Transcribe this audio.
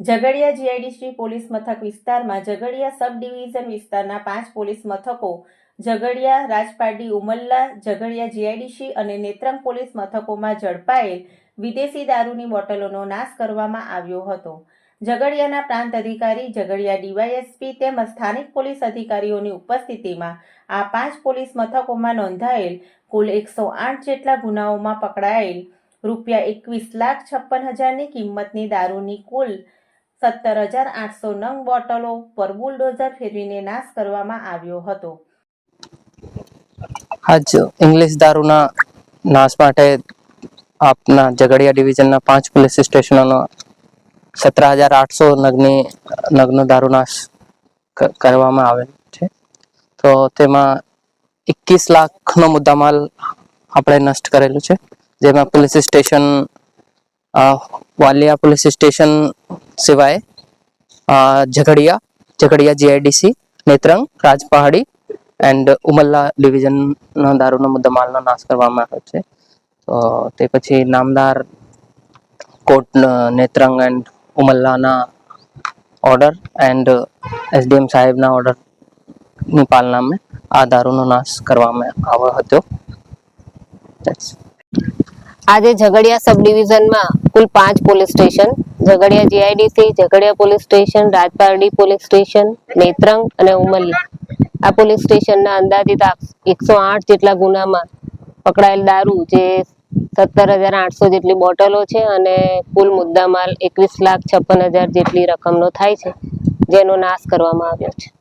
Jhagadia GIDC police મથક વિસ્તારમાં ઝઘડિયા સબ division વિસ્તારના પાંચ પોલીસ મથકો, ઝઘડિયા રાજપારડી ઉમલ્લા, ઝઘડિયા જીઆઈડીસી અને નેત્રંગ પોલીસ મથકોમાં ઝડપાયેલ વિદેશી દારૂની બોટલોનો નાશ કરવામાં આવ્યો હતો. ઝઘડિયાના પ્રાંત અધિકારી, ઝઘડિયા ડીવાયએસપી તેમજ સ્થાનિક પોલીસ અધિકારીઓની ઉપસ્થિતિમાં આ પાંચ પોલીસ મથકોમાં નોંધાયેલ કુલ એકસો આઠ જેટલા ગુનાઓમાં પકડાયેલ રૂપિયા એકવીસ લાખ છપ્પન હજારની કિંમતની દારૂની કુલ સત્તર હજાર આઠસો નવ બોટલો પર બુલડોઝર ફેરવીને નાશ કરવામાં આવ્યો હતો. આજ ઇંગ્લિશ દારૂના નાશ માટે આપના ઝઘડિયા ડિવિઝનના પાંચ પોલીસ સ્ટેશનોનો સત્તર હજાર આઠસો નગની નગનો દારૂ નાશ કરવામાં આવેલ છે. તો તેમાં એકવીસ લાખનો મુદ્દામાલ આપણે નષ્ટ કરેલું છે. જેમાં police station Valia police station સિવાય ઝઘડિયા ઝઘડિયા જીઆઈડીસી, નેત્રંગ, રાજપહાડી એન્ડ ઉમલ્લા ડિવિઝનના દારૂનો મુદ્દામાલનો નાશ કરવામાં આવ્યો છે. તો તે પછી નામદાર કોર્ટ નેત્રંગ એન્ડ ઉમલ્લાના ઓર્ડર એન્ડ એસડીએમ સાહેબના ઓર્ડરની પાલનામાં આ દારૂનો નાશ કરવામાં આવ્યો હતો. આજે ઝઘડિયા સબ ડિવિઝનમાં કુલ પાંચ police station. Jhagadia GIDC, Jhagadia police station, Rajpardi police station, Netrang અને ઉમરલી આ પોલીસ સ્ટેશનના અંદાજિત એકસો આઠ જેટલા ગુનામાં પકડાયેલ દારૂ, જે સત્તર હજાર આઠસો જેટલી બોટલો છે અને કુલ મુદ્દામાલ એકવીસ લાખ છપ્પન હજાર જેટલી રકમનો થાય છે, જેનો નાશ કરવામાં આવ્યો છે.